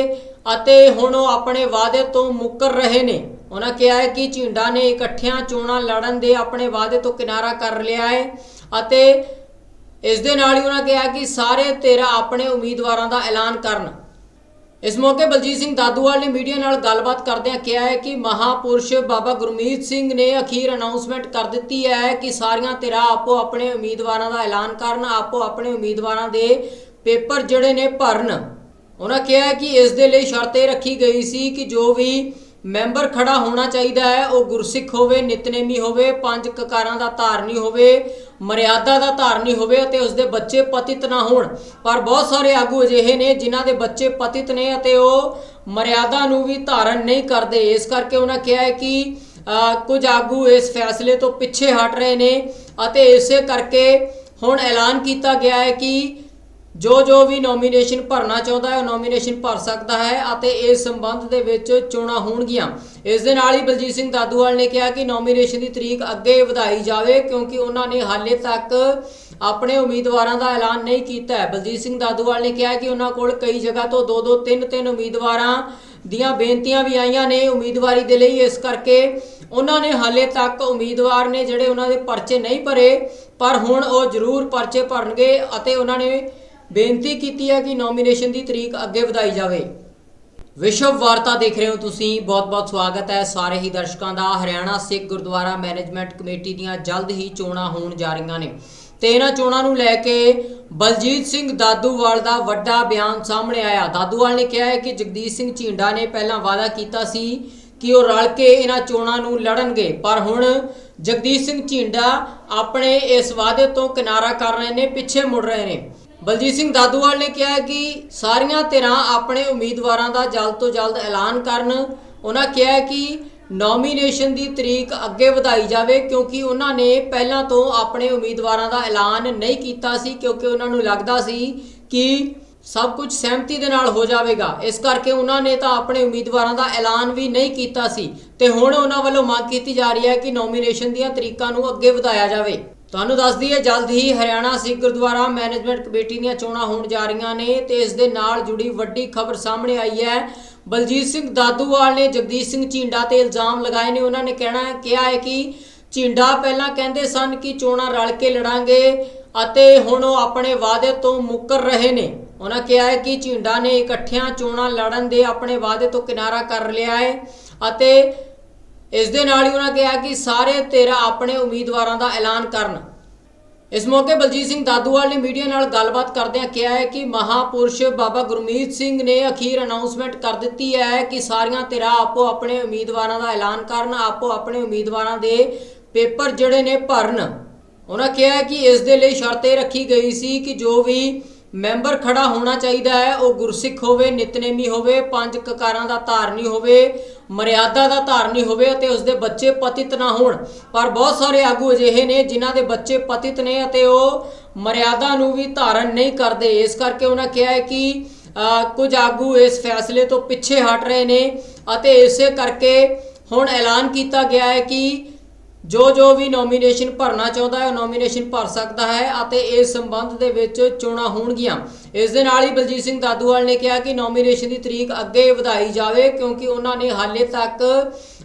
ਅਤੇ ਹੁਣ ਉਹ ਆਪਣੇ ਵਾਅਦੇ ਤੋਂ ਮੁੱਕਰ ਰਹੇ ਨੇ। ਉਹਨਾਂ ਕਿਹਾ ਹੈ ਕਿ ਝੀਂਡਾ ਨੇ ਇਕੱਠਿਆਂ ਚੋਣਾਂ ਲੜਨ ਦੇ ਆਪਣੇ ਵਾਅਦੇ ਤੋਂ ਕਿਨਾਰਾ ਕਰ ਲਿਆ ਹੈ ਅਤੇ ਇਸ ਦੇ ਨਾਲ ਹੀ ਉਹਨਾਂ ਕਿਹਾ ਕਿ ਸਾਰੇ ਤੇਰਾ ਆਪਣੇ ਉਮੀਦਵਾਰਾਂ ਦਾ ਐਲਾਨ ਕਰਨ। ਇਸ ਮੌਕੇ ਬਲਜੀਤ ਸਿੰਘ ਦਾਦੂਵਾਲ ਨੇ ਮੀਡੀਆ ਨਾਲ ਗੱਲਬਾਤ ਕਰਦਿਆਂ ਕਿਹਾ ਹੈ ਕਿ ਮਹਾਪੁਰਸ਼ ਬਾਬਾ ਗੁਰਮੀਤ ਸਿੰਘ ਨੇ ਅਖੀਰ ਅਨਾਉਂਸਮੈਂਟ ਕਰ ਦਿੱਤੀ ਹੈ ਕਿ ਸਾਰੀਆਂ ਧਿਰਾਂ ਆਪੋ ਆਪਣੇ ਉਮੀਦਵਾਰਾਂ ਦਾ ਐਲਾਨ ਕਰਨ, ਆਪੋ ਆਪਣੇ ਉਮੀਦਵਾਰਾਂ ਦੇ ਪੇਪਰ ਜਿਹੜੇ ਨੇ ਭਰਨ। ਉਹਨਾਂ ਕਿਹਾ ਕਿ ਇਸ ਦੇ ਲਈ ਸ਼ਰਤ ਇਹ ਰੱਖੀ ਗਈ ਸੀ ਕਿ ਜੋ ਵੀ ਮੈਂਬਰ ਖੜਾ ਹੋਣਾ ਚਾਹੀਦਾ ਹੈ, ਉਹ ਗੁਰਸਿੱਖ ਹੋਵੇ, ਨਿਤਨੇਮੀ ਹੋਵੇ, ਪੰਜ ਕਕਾਰਾਂ ਦਾ ਧਾਰਨੀ ਹੋਵੇ ਮਰਿਆਦਾ ਦਾ ਧਾਰਨੀ ਹੋਵੇ ਅਤੇ ਉਸ ਦੇ ਬੱਚੇ ਪਤਿਤ ਨਾ ਹੋਣ। ਪਰ ਬਹੁਤ ਸਾਰੇ ਆਗੂ ਅਜਿਹੇ ਨੇ ਜਿਨ੍ਹਾਂ ਦੇ ਬੱਚੇ ਪਤਿਤ ਨੇ ਅਤੇ ਉਹ ਮਰਿਆਦਾ ਨੂੰ ਵੀ ਧਾਰਨ ਨਹੀਂ ਕਰਦੇ। ਇਸ ਕਰਕੇ ਉਹਨਾਂ ਕਿਹਾ ਹੈ ਕਿ ਕੁਝ ਆਗੂ ਇਸ ਫੈਸਲੇ ਤੋਂ ਪਿੱਛੇ ਹਟ ਰਹੇ ਨੇ ਅਤੇ ਇਸੇ ਕਰਕੇ ਹੁਣ ਐਲਾਨ ਕੀਤਾ ਗਿਆ ਹੈ ਕਿ ਜੋ ਜੋ ਵੀ ਨੋਮੀਨੇਸ਼ਨ ਭਰਨਾ ਚਾਹੁੰਦਾ ਹੈ, ਉਹ ਨੋਮੀਨੇਸ਼ਨ ਭਰ ਸਕਦਾ ਹੈ ਅਤੇ ਇਸ ਸੰਬੰਧ ਦੇ ਵਿੱਚ ਚੋਣਾਂ ਹੋਣਗੀਆਂ। ਇਸ ਦੇ ਨਾਲ ਹੀ ਬਲਜੀਤ ਸਿੰਘ ਦਾਦੂਵਾਲ ਨੇ ਕਿਹਾ ਕਿ ਨੋਮੀਨੇਸ਼ਨ ਦੀ ਤਰੀਕ ਅੱਗੇ ਵਧਾਈ ਜਾਵੇ ਕਿਉਂਕਿ ਉਹਨਾਂ ਨੇ ਹਾਲੇ ਤੱਕ ਆਪਣੇ ਉਮੀਦਵਾਰਾਂ ਦਾ ਐਲਾਨ ਨਹੀਂ ਕੀਤਾ ਹੈ। ਬਲਜੀਤ ਸਿੰਘ ਦਾਦੂਵਾਲ ਨੇ ਕਿਹਾ ਕਿ ਉਹਨਾਂ ਕੋਲ ਕਈ ਜਗ੍ਹਾ ਤੋਂ ਦੋ ਦੋ ਤਿੰਨ ਤਿੰਨ ਉਮੀਦਵਾਰਾਂ ਦੀਆਂ ਬੇਨਤੀਆਂ ਵੀ ਆਈਆਂ ਨੇ ਉਮੀਦਵਾਰੀ ਦੇ ਲਈ। ਇਸ ਕਰਕੇ ਉਹਨਾਂ ਨੇ ਹਾਲੇ ਤੱਕ ਉਮੀਦਵਾਰ ਨੇ ਜਿਹੜੇ ਉਹਨਾਂ ਦੇ ਪਰਚੇ ਨਹੀਂ ਭਰੇ, ਪਰ ਹੁਣ ਉਹ ਜ਼ਰੂਰ ਪਰਚੇ ਭਰਨਗੇ ਅਤੇ ਉਹਨਾਂ ਨੇ ਬੇਨਤੀ ਕੀਤੀ ਹੈ ਕਿ ਨੋਮੀਨੇਸ਼ਨ ਦੀ ਤਰੀਕ ਅੱਗੇ ਵਧਾਈ ਜਾਵੇ। ਵਿਸ਼ਵ ਵਾਰਤਾ ਦੇਖ ਰਹੇ ਹੋ ਤੁਸੀਂ। ਬਹੁਤ-ਬਹੁਤ ਸਵਾਗਤ ਹੈ ਸਾਰੇ ਹੀ ਦਰਸ਼ਕਾਂ ਦਾ। ਹਰਿਆਣਾ, ਸਿੱਖ, ਗੁਰਦੁਆਰਾ ਮੈਨੇਜਮੈਂਟ ਕਮੇਟੀ ਦੀਆਂ ਜਲਦ ਹੀ ਚੋਣਾਂ ਹੋਣ ਜਾ ਰਹੀਆਂ ਨੇ। ਤੇ ਇਹਨਾਂ ਚੋਣਾਂ ਨੂੰ ਲੈ ਕੇ ਬਲਜੀਤ ਸਿੰਘ ਦਾਦੂਵਾਲ ਦਾ ਵੱਡਾ ਬਿਆਨ ਸਾਹਮਣੇ ਆਇਆ। ਦਾਦੂਵਾਲ ਨੇ ਕਿਹਾ ਹੈ ਕਿ ਜਗਦੀਸ਼ ਸਿੰਘ ਝੀਂਡਾ ਨੇ ਪਹਿਲਾਂ ਵਾਅਦਾ ਕੀਤਾ ਸੀ ਕਿ ਉਹ ਰਲ ਕੇ ਇਹਨਾਂ ਚੋਣਾਂ ਨੂੰ ਲੜਨਗੇ। ਪਰ ਹੁਣ ਜਗਦੀਸ਼ ਸਿੰਘ ਝੀਂਡਾ ਆਪਣੇ ਇਸ ਵਾਅਦੇ ਤੋਂ ਕਿਨਾਰਾ ਕਰ ਰਹੇ ਨੇ, ਪਿੱਛੇ ਮੁੜ ਰਹੇ ਨੇ। ਬਲਜੀਤ ਸਿੰਘ ਦਾਦੂਵਾਲ ਨੇ ਕਿਹਾ ਕਿ ਸਾਰੀਆਂ ਧਿਰਾਂ ਆਪਣੇ ਉਮੀਦਵਾਰਾਂ ਦਾ ਜਲਦ ਤੋਂ ਜਲਦ ਐਲਾਨ ਕਰਨ। ਉਹਨਾਂ ਕਿਹਾ ਕਿ ਨੋਮੀਨੇਸ਼ਨ ਦੀ ਤਰੀਕ ਅੱਗੇ ਵਧਾਈ ਜਾਵੇ ਕਿਉਂਕਿ ਉਹਨਾਂ ਨੇ ਪਹਿਲਾਂ ਤੋਂ ਆਪਣੇ ਉਮੀਦਵਾਰਾਂ ਦਾ ਐਲਾਨ ਨਹੀਂ ਕੀਤਾ ਸੀ ਕਿਉਂਕਿ ਉਹਨਾਂ ਨੂੰ ਲੱਗਦਾ ਸੀ ਕਿ ਸਭ ਕੁਝ ਸਹਿਮਤੀ ਦੇ ਨਾਲ ਹੋ ਜਾਵੇਗਾ। ਇਸ ਕਰਕੇ ਉਹਨਾਂ ਨੇ ਤਾਂ ਆਪਣੇ ਉਮੀਦਵਾਰਾਂ ਦਾ ਐਲਾਨ ਵੀ ਨਹੀਂ ਕੀਤਾ ਸੀ ਤੇ ਹੁਣ ਉਹਨਾਂ ਵੱਲੋਂ ਮੰਗ ਕੀਤੀ ਜਾ ਰਹੀ ਹੈ ਕਿ ਨੋਮੀਨੇਸ਼ਨ ਦੀਆਂ ਤਰੀਕਾਂ ਨੂੰ ਅੱਗੇ ਵਧਾਇਆ ਜਾਵੇ। ਤੁਹਾਨੂੰ ਦੱਸ ਦਈਏ ਜਲਦ ਹੀ ਹਰਿਆਣਾ ਸਿੱਖ ਗੁਰਦੁਆਰਾ ਮੈਨੇਜਮੈਂਟ ਕਮੇਟੀ ਦੀਆਂ ਚੋਣਾਂ ਹੋਣ ਜਾ ਰਹੀਆਂ ਨੇ ਤੇ ਇਸ ਦੇ ਨਾਲ ਜੁੜੀ ਵੱਡੀ ਖਬਰ ਸਾਹਮਣੇ ਆਈ ਹੈ। ਬਲਜੀਤ ਸਿੰਘ ਦਾਦੂਵਾਲ ਨੇ ਜਗਦੀਸ਼ ਸਿੰਘ ਝੀਂਡਾ ਤੇ ਇਲਜ਼ਾਮ ਲਗਾਏ ਨੇ। ਉਹਨਾਂ ਨੇ ਕਹਿਣਾ ਕਿਹਾ ਹੈ ਕਿ ਝੀਂਡਾ ਪਹਿਲਾਂ ਕਹਿੰਦੇ ਸਨ ਕਿ ਚੋਣਾਂ ਰਲ ਕੇ ਲੜਾਂਗੇ ਅਤੇ ਹੁਣ ਉਹ ਆਪਣੇ ਵਾਅਦੇ ਤੋਂ ਮੁੱਕਰ ਰਹੇ ਨੇ। ਉਹਨਾਂ ਕਿਹਾ ਹੈ ਕਿ ਝੀਂਡਾ ਨੇ ਇਕੱਠਿਆਂ ਚੋਣਾਂ ਲੜਨ ਦੇ ਆਪਣੇ ਵਾਅਦੇ ਤੋਂ ਕਿਨਾਰਾ ਕਰ ਲਿਆ ਹੈ ਅਤੇ ਇਸ ਦੇ ਨਾਲ ਹੀ ਉਹਨਾਂ ਕਿਹਾ ਕਿ ਸਾਰੇ ਤੇਰਾ ਆਪਣੇ ਉਮੀਦਵਾਰਾਂ ਦਾ ਐਲਾਨ ਕਰਨ। ਇਸ ਮੌਕੇ ਬਲਜੀਤ ਸਿੰਘ ਦਾਦੂਵਾਲ ਨੇ ਮੀਡੀਆ ਨਾਲ ਗੱਲਬਾਤ ਕਰਦਿਆਂ ਕਿਹਾ ਹੈ ਕਿ ਮਹਾਪੁਰਸ਼ ਬਾਬਾ ਗੁਰਮੀਤ ਸਿੰਘ ਨੇ ਅਖੀਰ ਅਨਾਉਂਸਮੈਂਟ ਕਰ ਦਿੱਤੀ ਹੈ ਕਿ ਸਾਰੀਆਂ ਧਿਰਾਂ ਆਪੋ ਆਪਣੇ ਉਮੀਦਵਾਰਾਂ ਦਾ ਐਲਾਨ ਕਰਨ, ਆਪੋ ਆਪਣੇ ਉਮੀਦਵਾਰਾਂ ਦੇ ਪੇਪਰ ਜਿਹੜੇ ਨੇ ਭਰਨ। ਉਹਨਾਂ ਕਿਹਾ ਕਿ ਇਸ ਦੇ ਲਈ ਸ਼ਰਤ ਇਹ ਰੱਖੀ ਗਈ ਸੀ ਕਿ ਜੋ ਵੀ ਮੈਂਬਰ ਖੜਾ ਹੋਣਾ ਚਾਹੀਦਾ ਹੈ, ਉਹ ਗੁਰਸਿੱਖ ਹੋਵੇ, ਨਿਤਨੇਮੀ ਹੋਵੇ, ਪੰਜ ਕਕਾਰਾਂ ਦਾ ਧਾਰਨੀ ਹੋਵੇ, ਮਰਿਆਦਾ ਦਾ ਧਾਰਨੀ ਹੋਵੇ ਅਤੇ ਉਸ ਦੇ ਬੱਚੇ ਪਤਿਤ ਨਾ ਹੋਣ। ਪਰ ਬਹੁਤ ਸਾਰੇ ਆਗੂ ਅਜਿਹੇ ਨੇ ਜਿਨ੍ਹਾਂ ਦੇ ਬੱਚੇ ਪਤਿਤ ਨੇ ਅਤੇ ਉਹ ਮਰਿਆਦਾ ਨੂੰ ਵੀ ਧਾਰਨ ਨਹੀਂ ਕਰਦੇ। ਇਸ ਕਰਕੇ ਉਹਨਾਂ ਕਿਹਾ ਹੈ ਕਿ ਕੁਝ ਆਗੂ ਇਸ ਫੈਸਲੇ ਤੋਂ ਪਿੱਛੇ ਹਟ ਰਹੇ ਨੇ ਅਤੇ ਇਸੇ ਕਰਕੇ ਹੁਣ ਐਲਾਨ ਕੀਤਾ ਗਿਆ ਹੈ ਕਿ ਜੋ ਜੋ ਵੀ ਨੋਮੀਨੇਸ਼ਨ ਭਰਨਾ ਚਾਹੁੰਦਾ ਹੈ, ਉਹ ਨੋਮੀਨੇਸ਼ਨ ਭਰ ਸਕਦਾ ਹੈ ਅਤੇ ਇਸ ਸੰਬੰਧ ਦੇ ਵਿੱਚ ਚੋਣਾਂ ਹੋਣਗੀਆਂ। ਇਸ ਦੇ ਨਾਲ ਹੀ ਬਲਜੀਤ ਸਿੰਘ ਦਾਦੂਵਾਲ ਨੇ ਕਿਹਾ ਕਿ ਨੋਮੀਨੇਸ਼ਨ ਦੀ ਤਰੀਕ ਅੱਗੇ ਵਧਾਈ ਜਾਵੇ, ਕਿਉਂਕਿ ਉਹਨਾਂ ਨੇ ਹਾਲੇ ਤੱਕ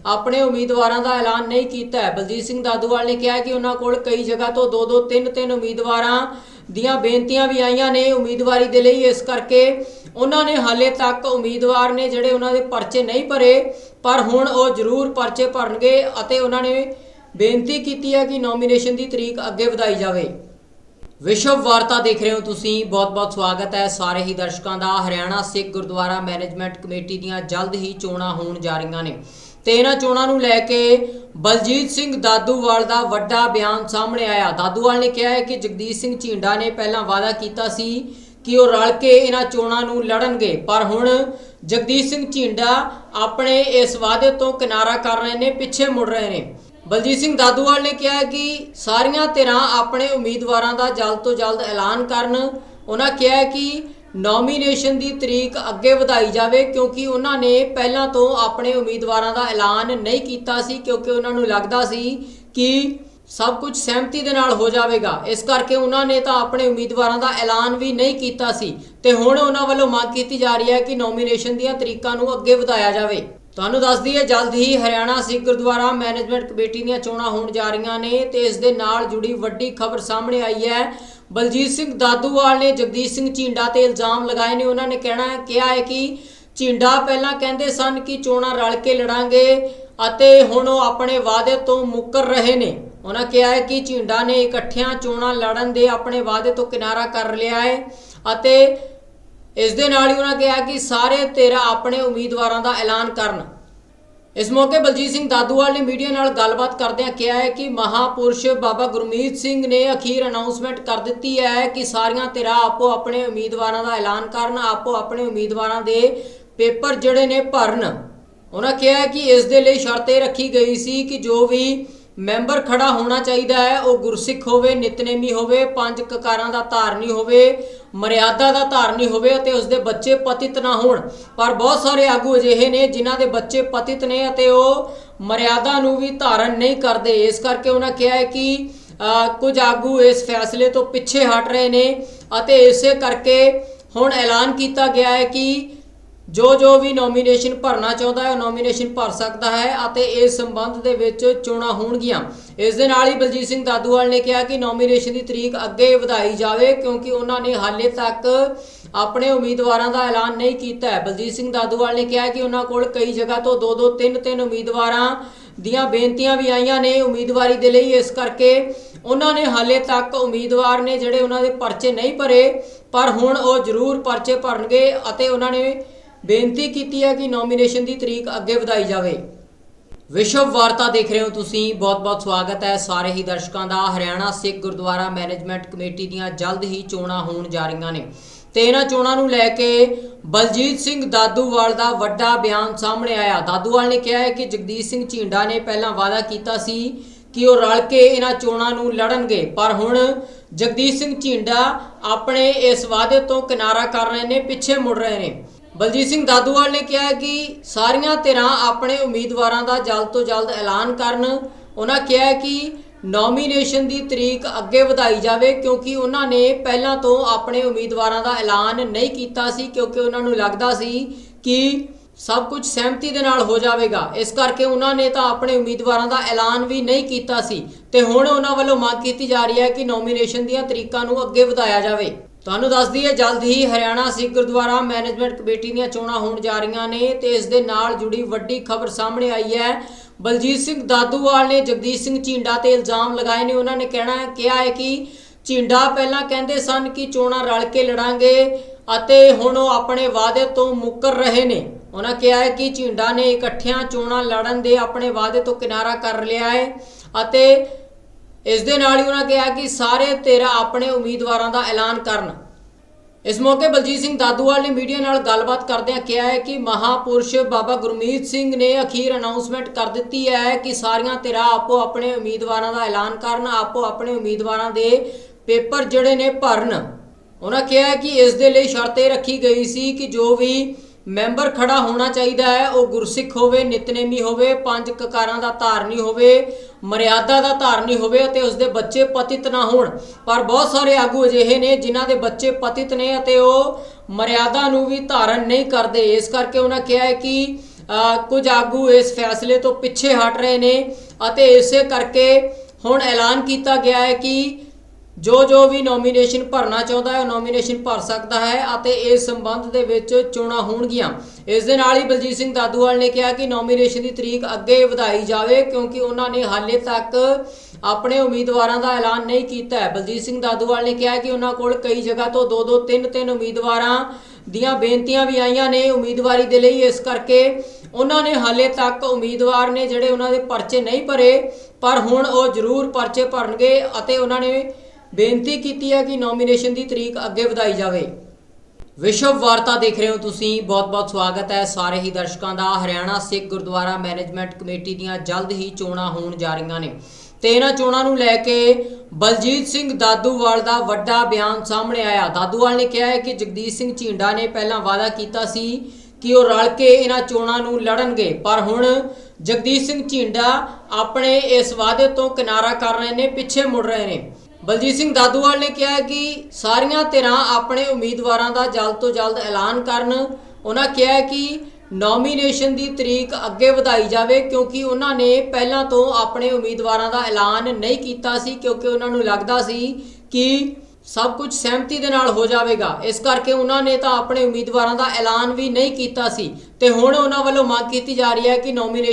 ਆਪਣੇ ਉਮੀਦਵਾਰਾਂ ਦਾ ਐਲਾਨ ਨਹੀਂ ਕੀਤਾ ਹੈ। ਬਲਜੀਤ ਸਿੰਘ ਦਾਦੂਵਾਲ ਨੇ ਕਿਹਾ ਕਿ ਉਹਨਾਂ ਕੋਲ ਕਈ ਜਗ੍ਹਾ ਤੋਂ ਦੋ ਦੋ, ਤਿੰਨ ਤਿੰਨ ਉਮੀਦਵਾਰਾਂ ਦੀਆਂ ਬੇਨਤੀਆਂ ਵੀ ਆਈਆਂ ਨੇ ਉਮੀਦਵਾਰੀ ਦੇ ਲਈ। ਇਸ ਕਰਕੇ ਉਹਨਾਂ ਨੇ ਹਾਲੇ ਤੱਕ ਉਮੀਦਵਾਰ ਨੇ ਜਿਹੜੇ ਉਹਨਾਂ ਦੇ ਪਰਚੇ ਨਹੀਂ ਭਰੇ, ਪਰ ਹੁਣ ਉਹ ਜ਼ਰੂਰ ਪਰਚੇ ਭਰਨਗੇ ਅਤੇ ਉਹਨਾਂ ਨੇ ਬੇਨਤੀ ਕੀਤੀ ਹੈ ਕਿ ਨੋਮੀਨੇਸ਼ਨ ਦੀ ਤਰੀਕ ਅੱਗੇ ਵਧਾਈ ਜਾਵੇ। ਵਿਸ਼ਵ ਵਾਰਤਾ ਦੇਖ ਰਹੇ ਹੋ ਤੁਸੀਂ। ਬਹੁਤ-ਬਹੁਤ ਸਵਾਗਤ ਹੈ ਸਾਰੇ ਹੀ ਦਰਸ਼ਕਾਂ ਦਾ। ਹਰਿਆਣਾ, ਸਿੱਖ, ਗੁਰਦੁਆਰਾ ਮੈਨੇਜਮੈਂਟ ਕਮੇਟੀ ਦੀਆਂ ਜਲਦ ਹੀ ਚੋਣਾਂ ਹੋਣ ਜਾ ਰਹੀਆਂ ਨੇ। ਤੇ ਇਹਨਾਂ ਚੋਣਾਂ ਨੂੰ ਲੈ ਕੇ ਬਲਜੀਤ ਸਿੰਘ ਦਾਦੂਵਾਲ ਦਾ ਵੱਡਾ ਬਿਆਨ ਸਾਹਮਣੇ ਆਇਆ। ਦਾਦੂਵਾਲ ਨੇ ਕਿਹਾ ਹੈ ਕਿ ਜਗਦੀਸ਼ ਸਿੰਘ ਝੀਂਡਾ ਨੇ ਪਹਿਲਾਂ ਵਾਅਦਾ ਕੀਤਾ ਸੀ ਕਿ ਉਹ ਰਲ ਕੇ ਇਹਨਾਂ ਚੋਣਾਂ ਨੂੰ ਲੜਨਗੇ। ਪਰ ਹੁਣ ਜਗਦੀਸ਼ ਸਿੰਘ ਝੀਂਡਾ ਆਪਣੇ ਇਸ ਵਾਅਦੇ ਤੋਂ ਕਿਨਾਰਾ ਕਰ ਰਹੇ ਨੇ, ਪਿੱਛੇ ਮੁੜ ਰਹੇ ਨੇ। ਬਲਜੀਤ ਸਿੰਘ ਦਾਦੂਵਾਲ ਨੇ ਕਿਹਾ ਕਿ ਸਾਰੀਆਂ ਧਿਰਾਂ ਆਪਣੇ ਉਮੀਦਵਾਰਾਂ ਦਾ ਜਲਦ ਤੋਂ ਜਲਦ ਐਲਾਨ ਕਰਨ। ਉਹਨਾਂ ਕਿਹਾ ਕਿ ਨੋਮੀਨੇਸ਼ਨ ਦੀ ਤਰੀਕ ਅੱਗੇ ਵਧਾਈ ਜਾਵੇ ਕਿਉਂਕਿ ਉਹਨਾਂ ਨੇ ਪਹਿਲਾਂ ਤੋਂ ਆਪਣੇ ਉਮੀਦਵਾਰਾਂ ਦਾ ਐਲਾਨ ਨਹੀਂ ਕੀਤਾ ਸੀ ਕਿਉਂਕਿ ਉਹਨਾਂ ਨੂੰ ਲੱਗਦਾ ਸੀ ਕਿ ਸਭ ਕੁਝ ਸਹਿਮਤੀ ਦੇ ਨਾਲ ਹੋ ਜਾਵੇਗਾ। ਇਸ ਕਰਕੇ ਉਹਨਾਂ ਨੇ ਤਾਂ ਆਪਣੇ ਉਮੀਦਵਾਰਾਂ ਦਾ ਐਲਾਨ ਵੀ ਨਹੀਂ ਕੀਤਾ ਸੀ। ਤੇ ਹੁਣ ਉਹਨਾਂ ਵੱਲੋਂ ਮੰਗ ਕੀਤੀ ਜਾ ਰਹੀ ਹੈ ਕਿ ਨੋਮੀਨੇਸ਼ਨ ਦੀਆਂ ਤਰੀਕਾਂ ਨੂੰ ਅੱਗੇ ਵਧਾਇਆ ਜਾਵੇ। ਤੁਹਾਨੂੰ ਦੱਸ ਦਈਏ ਜਲਦ ਹੀ ਹਰਿਆਣਾ ਸਿੱਖ ਗੁਰਦੁਆਰਾ ਮੈਨੇਜਮੈਂਟ ਕਮੇਟੀ ਦੀਆਂ ਚੋਣਾਂ ਹੋਣ ਜਾ ਰਹੀਆਂ ਨੇ ਤੇ ਇਸ ਦੇ ਨਾਲ ਜੁੜੀ ਵੱਡੀ ਖਬਰ ਸਾਹਮਣੇ ਆਈ ਹੈ। ਬਲਜੀਤ ਸਿੰਘ ਦਾਦੂਵਾਲ ਨੇ ਜਗਦੀਸ਼ ਸਿੰਘ ਝੀਂਡਾ ਤੇ ਇਲਜ਼ਾਮ ਲਗਾਏ ਨੇ। ਉਹਨਾਂ ਨੇ ਕਹਿਣਾ ਕਿਹਾ ਹੈ ਕਿ ਝੀਂਡਾ ਪਹਿਲਾਂ ਕਹਿੰਦੇ ਸਨ ਕਿ ਚੋਣਾਂ ਰਲ ਕੇ ਲੜਾਂਗੇ ਅਤੇ ਹੁਣ ਉਹ ਆਪਣੇ ਵਾਅਦੇ ਤੋਂ ਮੁੱਕਰ ਰਹੇ ਨੇ। ਉਹਨਾਂ ਕਿਹਾ ਹੈ ਕਿ ਝੀਂਡਾ ਨੇ ਇਕੱਠਿਆਂ ਚੋਣਾਂ ਲੜਨ ਦੇ ਆਪਣੇ ਵਾਅਦੇ ਤੋਂ ਕਿਨਾਰਾ ਕਰ ਲਿਆ ਹੈ ਅਤੇ ਇਸ ਦੇ ਨਾਲ ਹੀ ਉਹਨਾਂ ਕਿਹਾ ਕਿ ਸਾਰੇ ਤੇਰਾ ਆਪਣੇ ਉਮੀਦਵਾਰਾਂ ਦਾ ਐਲਾਨ ਕਰਨ। ਇਸ ਮੌਕੇ ਬਲਜੀਤ ਸਿੰਘ ਦਾਦੂਵਾਲ ਨੇ ਮੀਡੀਆ ਨਾਲ ਗੱਲਬਾਤ ਕਰਦਿਆਂ ਕਿਹਾ ਹੈ ਕਿ ਮਹਾਪੁਰਸ਼ ਬਾਬਾ ਗੁਰਮੀਤ ਸਿੰਘ ਨੇ ਅਖੀਰ ਅਨਾਉਂਸਮੈਂਟ ਕਰ ਦਿੱਤੀ ਹੈ ਕਿ ਸਾਰੀਆਂ ਧਿਰਾਂ ਆਪੋ ਆਪਣੇ ਉਮੀਦਵਾਰਾਂ ਦਾ ਐਲਾਨ ਕਰਨ, ਆਪੋ ਆਪਣੇ ਉਮੀਦਵਾਰਾਂ ਦੇ ਪੇਪਰ ਜਿਹੜੇ ਨੇ ਭਰਨ। ਉਹਨਾਂ ਕਿਹਾ ਹੈ ਕਿ ਇਸ ਦੇ ਲਈ ਸ਼ਰਤ ਇਹ ਰੱਖੀ ਗਈ ਸੀ ਕਿ ਜੋ ਵੀ ਮੈਂਬਰ ਖੜਾ ਹੋਣਾ ਚਾਹੀਦਾ ਹੈ, ਉਹ ਗੁਰਸਿੱਖ ਹੋਵੇ, ਨਿਤਨੇਮੀ ਹੋਵੇ, ਪੰਜ ਕਕਾਰਾਂ ਦਾ ਧਾਰਨੀ ਹੋਵੇ ਮਰਿਆਦਾ ਦਾ ਧਾਰਨੀ ਹੋਵੇ ਅਤੇ ਉਸਦੇ ਬੱਚੇ ਪਤਿਤ ਨਾ ਹੋਣ। ਪਰ ਬਹੁਤ ਸਾਰੇ ਆਗੂ ਅਜਿਹੇ ਨੇ ਜਿਨ੍ਹਾਂ ਦੇ ਬੱਚੇ ਪਤਿਤ ਨੇ ਅਤੇ ਉਹ ਮਰਿਆਦਾ ਨੂੰ ਵੀ ਧਾਰਨ ਨਹੀਂ ਕਰਦੇ। ਇਸ ਕਰਕੇ ਉਹਨਾਂ ਕਿਹਾ ਹੈ ਕਿ ਕੁਝ ਆਗੂ ਇਸ ਫੈਸਲੇ ਤੋਂ ਪਿੱਛੇ ਹਟ ਰਹੇ ਨੇ ਅਤੇ ਇਸੇ ਕਰਕੇ ਹੁਣ ਐਲਾਨ ਕੀਤਾ ਗਿਆ ਹੈ ਕਿ ਜੋ ਜੋ ਵੀ ਨੋਮੀਨੇਸ਼ਨ ਭਰਨਾ ਚਾਹੁੰਦਾ ਹੈ, ਉਹ ਨੋਮੀਨੇਸ਼ਨ ਭਰ ਸਕਦਾ ਹੈ ਅਤੇ ਇਸ ਸੰਬੰਧ ਦੇ ਵਿੱਚ ਚੋਣਾਂ ਹੋਣਗੀਆਂ। ਇਸ ਦੇ ਨਾਲ ਹੀ ਬਲਜੀਤ ਸਿੰਘ ਦਾਦੂਵਾਲ ਨੇ ਕਿਹਾ ਕਿ ਨੋਮੀਨੇਸ਼ਨ ਦੀ ਤਰੀਕ ਅੱਗੇ ਵਧਾਈ ਜਾਵੇ, ਕਿਉਂਕਿ ਉਹਨਾਂ ਨੇ ਹਾਲੇ ਤੱਕ ਆਪਣੇ ਉਮੀਦਵਾਰਾਂ ਦਾ ਐਲਾਨ ਨਹੀਂ ਕੀਤਾ ਹੈ। ਬਲਜੀਤ ਸਿੰਘ ਦਾਦੂਵਾਲ ਨੇ ਕਿਹਾ ਕਿ ਉਹਨਾਂ ਕੋਲ ਕਈ ਜਗ੍ਹਾ ਤੋਂ ਦੋ ਦੋ, ਤਿੰਨ ਤਿੰਨ ਉਮੀਦਵਾਰਾਂ ਦੀਆਂ ਬੇਨਤੀਆਂ ਵੀ ਆਈਆਂ ਨੇ ਉਮੀਦਵਾਰੀ ਦੇ ਲਈ। ਇਸ ਕਰਕੇ ਉਹਨਾਂ ਨੇ ਹਾਲੇ ਤੱਕ ਉਮੀਦਵਾਰ ਨੇ ਜਿਹੜੇ ਉਹਨਾਂ ਦੇ ਪਰਚੇ ਨਹੀਂ ਭਰੇ, ਪਰ ਹੁਣ ਉਹ ਜ਼ਰੂਰ ਪਰਚੇ ਭਰਨਗੇ ਅਤੇ ਉਹਨਾਂ ਨੇ ਬੇਨਤੀ ਕੀਤੀ ਹੈ ਕਿ ਨੋਮੀਨੇਸ਼ਨ ਦੀ ਤਰੀਕ ਅੱਗੇ ਵਧਾਈ ਜਾਵੇ। ਵਿਸ਼ਵ ਵਾਰਤਾ ਦੇਖ ਰਹੇ ਹੋ ਤੁਸੀਂ। ਬਹੁਤ-ਬਹੁਤ ਸਵਾਗਤ ਹੈ ਸਾਰੇ ਹੀ ਦਰਸ਼ਕਾਂ ਦਾ। ਹਰਿਆਣਾ, ਸਿੱਖ, ਗੁਰਦੁਆਰਾ ਮੈਨੇਜਮੈਂਟ ਕਮੇਟੀ ਦੀਆਂ ਜਲਦ ਹੀ ਚੋਣਾਂ ਹੋਣ ਜਾ ਰਹੀਆਂ ਨੇ। ਤੇ ਇਹਨਾਂ ਚੋਣਾਂ ਨੂੰ ਲੈ ਕੇ ਬਲਜੀਤ ਸਿੰਘ ਦਾਦੂਵਾਲ ਦਾ ਵੱਡਾ ਬਿਆਨ ਸਾਹਮਣੇ ਆਇਆ। ਦਾਦੂਵਾਲ ਨੇ ਕਿਹਾ ਹੈ ਕਿ ਜਗਦੀਸ਼ ਸਿੰਘ ਝੀਂਡਾ ਨੇ ਪਹਿਲਾਂ ਵਾਅਦਾ ਕੀਤਾ ਸੀ ਕਿ ਉਹ ਰਲ ਕੇ ਇਹਨਾਂ ਚੋਣਾਂ ਨੂੰ ਲੜਨਗੇ। ਪਰ ਹੁਣ ਜਗਦੀਸ਼ ਸਿੰਘ ਝੀਂਡਾ ਆਪਣੇ ਇਸ ਵਾਅਦੇ ਤੋਂ ਕਿਨਾਰਾ ਕਰ ਰਹੇ ਨੇ, ਪਿੱਛੇ ਮੁੜ ਰਹੇ ਨੇ। ਬਲਜੀਤ ਸਿੰਘ ਦਾਦੂਵਾਲ ਨੇ ਕਿਹਾ ਕਿ ਸਾਰੀਆਂ ਧਿਰਾਂ ਆਪਣੇ ਉਮੀਦਵਾਰਾਂ ਦਾ ਜਲਦ ਤੋਂ ਜਲਦ ਐਲਾਨ ਕਰਨ। ਉਹਨਾਂ ਕਿਹਾ ਕਿ ਨੋਮੀਨੇਸ਼ਨ ਦੀ ਤਰੀਕ ਅੱਗੇ ਵਧਾਈ ਜਾਵੇ ਕਿਉਂਕਿ ਉਹਨਾਂ ਨੇ ਪਹਿਲਾਂ ਤੋਂ ਆਪਣੇ ਉਮੀਦਵਾਰਾਂ ਦਾ ਐਲਾਨ ਨਹੀਂ ਕੀਤਾ ਸੀ ਕਿਉਂਕਿ ਉਹਨਾਂ ਨੂੰ ਲੱਗਦਾ ਸੀ ਕਿ ਸਭ ਕੁਝ ਸਹਿਮਤੀ ਦੇ ਨਾਲ ਹੋ ਜਾਵੇਗਾ। ਇਸ ਕਰਕੇ ਉਹਨਾਂ ਨੇ ਤਾਂ ਆਪਣੇ ਉਮੀਦਵਾਰਾਂ ਦਾ ਐਲਾਨ ਵੀ ਨਹੀਂ ਕੀਤਾ ਸੀ। ਤੇ ਹੁਣ ਉਹਨਾਂ ਵੱਲੋਂ ਮੰਗ ਕੀਤੀ ਜਾ ਰਹੀ ਹੈ ਕਿ ਨੋਮੀਨੇਸ਼ਨ ਦੀਆਂ ਤਰੀਕਾਂ ਨੂੰ ਅੱਗੇ ਵਧਾਇਆ ਜਾਵੇ। ਤੁਹਾਨੂੰ ਦੱਸ ਦਈਏ ਜਲਦ ਹੀ ਹਰਿਆਣਾ ਸਿੱਖ ਗੁਰਦੁਆਰਾ ਮੈਨੇਜਮੈਂਟ ਕਮੇਟੀ ਦੀਆਂ ਚੋਣਾਂ ਹੋਣ ਜਾ ਰਹੀਆਂ ਨੇ ਤੇ ਇਸ ਦੇ ਨਾਲ ਜੁੜੀ ਵੱਡੀ ਖਬਰ ਸਾਹਮਣੇ ਆਈ ਹੈ। ਬਲਜੀਤ ਸਿੰਘ ਦਾਦੂਵਾਲ ਨੇ ਜਗਦੀਸ਼ ਸਿੰਘ ਝੀਂਡਾ ਤੇ ਇਲਜ਼ਾਮ ਲਗਾਏ ਨੇ। ਉਹਨਾਂ ਨੇ ਕਹਿਣਾ ਕਿਹਾ ਹੈ ਕਿ ਝੀਂਡਾ ਪਹਿਲਾਂ ਕਹਿੰਦੇ ਸਨ ਕਿ ਚੋਣਾਂ ਰਲ ਕੇ ਲੜਾਂਗੇ ਅਤੇ ਹੁਣ ਉਹ ਆਪਣੇ ਵਾਅਦੇ ਤੋਂ ਮੁੱਕਰ ਰਹੇ ਨੇ। ਉਹਨਾਂ ਕਿਹਾ ਹੈ ਕਿ ਝੀਂਡਾ ਨੇ ਇਕੱਠਿਆਂ ਚੋਣਾਂ ਲੜਨ ਦੇ ਆਪਣੇ ਵਾਅਦੇ ਤੋਂ ਕਿਨਾਰਾ ਕਰ ਲਿਆ ਹੈ ਅਤੇ ਇਸ ਦੇ ਨਾਲ ਹੀ ਉਹਨਾਂ ਕਿਹਾ ਕਿ ਸਾਰੇ ਤੇਰਾ ਆਪਣੇ ਉਮੀਦਵਾਰਾਂ ਦਾ ਐਲਾਨ ਕਰਨ। ਇਸ ਮੌਕੇ ਬਲਜੀਤ ਸਿੰਘ ਦਾਦੂਵਾਲ ਨੇ ਮੀਡੀਆ ਨਾਲ ਗੱਲਬਾਤ ਕਰਦਿਆਂ ਕਿਹਾ ਹੈ ਕਿ ਮਹਾਪੁਰਸ਼ ਬਾਬਾ ਗੁਰਮੀਤ ਸਿੰਘ ਨੇ ਅਖੀਰ ਅਨਾਉਂਸਮੈਂਟ ਕਰ ਦਿੱਤੀ ਹੈ ਕਿ ਸਾਰੀਆਂ ਧਿਰਾਂ ਆਪੋ ਆਪਣੇ ਉਮੀਦਵਾਰਾਂ ਦਾ ਐਲਾਨ ਕਰਨ, ਆਪੋ ਆਪਣੇ ਉਮੀਦਵਾਰਾਂ ਦੇ ਪੇਪਰ ਜਿਹੜੇ ਨੇ ਭਰਨ। ਉਹਨਾਂ ਕਿਹਾ ਕਿ ਇਸ ਦੇ ਲਈ ਸ਼ਰਤ ਇਹ ਰੱਖੀ ਗਈ ਸੀ ਕਿ ਜੋ ਵੀ ਮੈਂਬਰ ਖੜਾ ਹੋਣਾ ਚਾਹੀਦਾ ਹੈ, ਉਹ ਗੁਰਸਿੱਖ ਹੋਵੇ, ਨਿਤਨੇਮੀ ਹੋਵੇ, ਪੰਜ ਕਕਾਰਾਂ ਦਾ ਧਾਰਨੀ ਹੋਵੇ ਮਰਿਆਦਾ ਦਾ ਧਾਰਨੀ ਹੋਵੇ ਅਤੇ ਉਸਦੇ ਬੱਚੇ ਪਤਿਤ ਨਾ ਹੋਣ। ਪਰ ਬਹੁਤ ਸਾਰੇ ਆਗੂ ਅਜਿਹੇ ਨੇ ਜਿਨ੍ਹਾਂ ਦੇ ਬੱਚੇ ਪਤਿਤ ਨੇ ਅਤੇ ਉਹ ਮਰਿਆਦਾ ਨੂੰ ਵੀ ਧਾਰਨ ਨਹੀਂ ਕਰਦੇ। ਇਸ ਕਰਕੇ ਉਹਨਾਂ ਕਿਹਾ ਹੈ ਕਿ ਕੁਝ ਆਗੂ ਇਸ ਫੈਸਲੇ ਤੋਂ ਪਿੱਛੇ ਹਟ ਰਹੇ ਨੇ ਅਤੇ ਇਸੇ ਕਰਕੇ ਹੁਣ ਐਲਾਨ ਕੀਤਾ ਗਿਆ ਹੈ ਕਿ ਜੋ ਜੋ ਵੀ ਨੋਮੀਨੇਸ਼ਨ ਭਰਨਾ ਚਾਹੁੰਦਾ ਹੈ, ਉਹ ਨੋਮੀਨੇਸ਼ਨ ਭਰ ਸਕਦਾ ਹੈ ਅਤੇ ਇਸ ਸੰਬੰਧ ਦੇ ਵਿੱਚ ਚੋਣਾਂ ਹੋਣਗੀਆਂ। ਇਸ ਦੇ ਨਾਲ ਹੀ ਬਲਜੀਤ ਸਿੰਘ ਦਾਦੂਵਾਲ ਨੇ ਕਿਹਾ ਕਿ ਨੋਮੀਨੇਸ਼ਨ ਦੀ ਤਰੀਕ ਅੱਗੇ ਵਧਾਈ ਜਾਵੇ, ਕਿਉਂਕਿ ਉਹਨਾਂ ਨੇ ਹਾਲੇ ਤੱਕ ਆਪਣੇ ਉਮੀਦਵਾਰਾਂ ਦਾ ਐਲਾਨ ਨਹੀਂ ਕੀਤਾ ਹੈ। ਬਲਜੀਤ ਸਿੰਘ ਦਾਦੂਵਾਲ ਨੇ ਕਿਹਾ ਕਿ ਉਹਨਾਂ ਕੋਲ ਕਈ ਜਗ੍ਹਾ ਤੋਂ ਦੋ ਦੋ ਤਿੰਨ ਤਿੰਨ ਉਮੀਦਵਾਰਾਂ ਦੀਆਂ ਬੇਨਤੀਆਂ ਵੀ ਆਈਆਂ ਨੇ ਉਮੀਦਵਾਰੀ ਦੇ ਲਈ। ਇਸ ਕਰਕੇ ਉਹਨਾਂ ਨੇ ਹਾਲੇ ਤੱਕ ਉਮੀਦਵਾਰ ਨੇ ਜਿਹੜੇ ਉਹਨਾਂ ਦੇ ਪਰਚੇ ਨਹੀਂ ਭਰੇ, ਪਰ ਹੁਣ ਉਹ ਜ਼ਰੂਰ ਪਰਚੇ ਭਰਨਗੇ ਅਤੇ ਉਹਨਾਂ ਨੇ ਬੇਨਤੀ ਕੀਤੀ ਹੈ ਕਿ ਨੋਮੀਨੇਸ਼ਨ ਦੀ ਤਰੀਕ ਅੱਗੇ ਵਧਾਈ ਜਾਵੇ। ਵਿਸ਼ਵ ਵਾਰਤਾ ਦੇਖ ਰਹੇ ਹੋ ਤੁਸੀਂ। ਬਹੁਤ-ਬਹੁਤ ਸਵਾਗਤ ਹੈ ਸਾਰੇ ਹੀ ਦਰਸ਼ਕਾਂ ਦਾ। ਹਰਿਆਣਾ, ਸਿੱਖ, ਗੁਰਦੁਆਰਾ ਮੈਨੇਜਮੈਂਟ ਕਮੇਟੀ ਦੀਆਂ ਜਲਦ ਹੀ ਚੋਣਾਂ ਹੋਣ ਜਾ ਰਹੀਆਂ ਨੇ। ਤੇ ਇਹਨਾਂ ਚੋਣਾਂ ਨੂੰ ਲੈ ਕੇ ਬਲਜੀਤ ਸਿੰਘ ਦਾਦੂਵਾਲ ਦਾ ਵੱਡਾ ਬਿਆਨ ਸਾਹਮਣੇ ਆਇਆ। ਦਾਦੂਵਾਲ ਨੇ ਕਿਹਾ ਹੈ ਕਿ ਜਗਦੀਸ਼ ਸਿੰਘ ਝੀਂਡਾ ਨੇ ਪਹਿਲਾਂ ਵਾਅਦਾ ਕੀਤਾ ਸੀ ਕਿ ਉਹ ਰਲ ਕੇ ਇਹਨਾਂ ਚੋਣਾਂ ਨੂੰ ਲੜਨਗੇ। ਪਰ ਹੁਣ ਜਗਦੀਸ਼ ਸਿੰਘ ਝੀਂਡਾ ਆਪਣੇ ਇਸ ਵਾਅਦੇ ਤੋਂ ਕਿਨਾਰਾ ਕਰ ਰਹੇ ਨੇ, ਪਿੱਛੇ ਮੁੜ ਰਹੇ ਨੇ। ਬਲਜੀਤ ਸਿੰਘ ਦਾਦੂਵਾਲ ਨੇ ਕਿਹਾ ਕਿ ਸਾਰੀਆਂ ਧਿਰਾਂ ਆਪਣੇ ਉਮੀਦਵਾਰਾਂ ਦਾ ਜਲਦ ਤੋਂ ਜਲਦ ਐਲਾਨ ਕਰਨ। ਉਹਨਾਂ ਕਿਹਾ ਕਿ ਨੋਮੀਨੇਸ਼ਨ ਦੀ ਤਰੀਕ ਅੱਗੇ ਵਧਾਈ ਜਾਵੇ ਕਿਉਂਕਿ ਉਹਨਾਂ ਨੇ ਪਹਿਲਾਂ ਤੋਂ ਆਪਣੇ ਉਮੀਦਵਾਰਾਂ ਦਾ ਐਲਾਨ ਨਹੀਂ ਕੀਤਾ ਸੀ ਕਿਉਂਕਿ ਉਹਨਾਂ ਨੂੰ ਲੱਗਦਾ ਸੀ ਕਿ ਸਭ ਕੁਝ ਸਹਿਮਤੀ ਦੇ ਨਾਲ ਹੋ ਜਾਵੇਗਾ। ਇਸ ਕਰਕੇ ਉਹਨਾਂ ਨੇ ਤਾਂ ਆਪਣੇ ਉਮੀਦਵਾਰਾਂ ਦਾ ਐਲਾਨ ਵੀ ਨਹੀਂ ਕੀਤਾ ਸੀ। ਤੇ ਹੁਣ ਉਹਨਾਂ ਵੱਲੋਂ ਮੰਗ ਕੀਤੀ ਜਾ ਰਹੀ ਹੈ ਕਿ ਨੋਮੀਨੇਸ਼ਨ